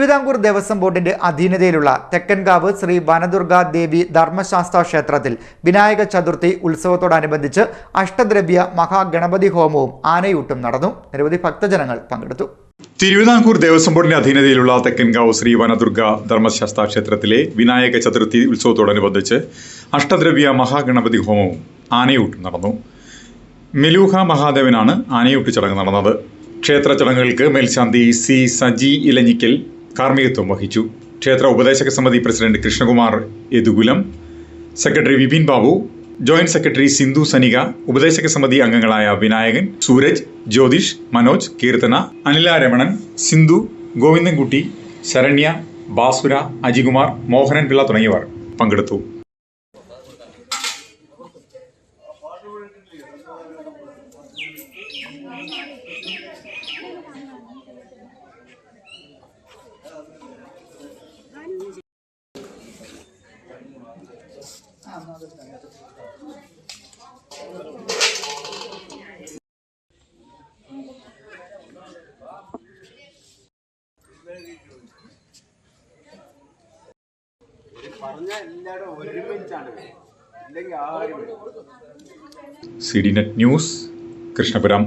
തിരുവിതാംകൂർ ദേവസ്വം ബോർഡിന്റെ അധീനതയിലുള്ള തെക്കൻകാവ് ശ്രീ വനദുർഗ ദേവി ധർമ്മശാസ്ത്ര ക്ഷേത്രത്തിൽ വിനായക ചതുർത്ഥി ഉത്സവത്തോടനുബന്ധിച്ച് അഷ്ടദ്രവ്യ മഹാഗണപതി ഹോമവും ആനയൂട്ടും നടന്നു. നിരവധി ഭക്തജനങ്ങൾ പങ്കെടുത്തു. തിരുവിതാംകൂർ ദേവസ്വം ബോർഡിന്റെ അധീനതയിലുള്ള തെക്കൻകാവ് ശ്രീ വനദുർഗ ധർമ്മശാസ്ത്ര ക്ഷേത്രത്തിലെ വിനായക ചതുർത്ഥി ഉത്സവത്തോടനുബന്ധിച്ച് അഷ്ടദ്രവ്യ മഹാഗണപതി ഹോമവും ആനയൂട്ടും നടന്നു. മെലൂഹ മഹാദേവനാണ് ആനയൂട്ട് ചടങ്ങ് നടന്നത്. ക്ഷേത്ര ചടങ്ങുകൾക്ക് മേൽശാന്തി സി സജി ഇലഞ്ഞിക്കൽ കാർമ്മികത്വം വഹിച്ചു. ക്ഷേത്ര ഉപദേശക സമിതി president Krishnakumar Yadukulam secretary Vipin Babu joint secretary Sindhu Sanika ഉപദേശക സമിതി അംഗങ്ങളായ വിനായകൻ സൂരജ് ജ്യോതിഷ് മനോജ് കീർത്തന അനില രമണൻ സിന്ധു ഗോവിന്ദൻകുട്ടി ശരണ്യ ബാസുര അജികുമാർ മോഹനൻ പിള്ള തുടങ്ങിയവർ പങ്കെടുത്തു. പറഞ്ഞ എല്ലാവരും ഒരുമിച്ചാണ് ഇല്ലെങ്കിൽ ആരും C D net news Krishnapuram.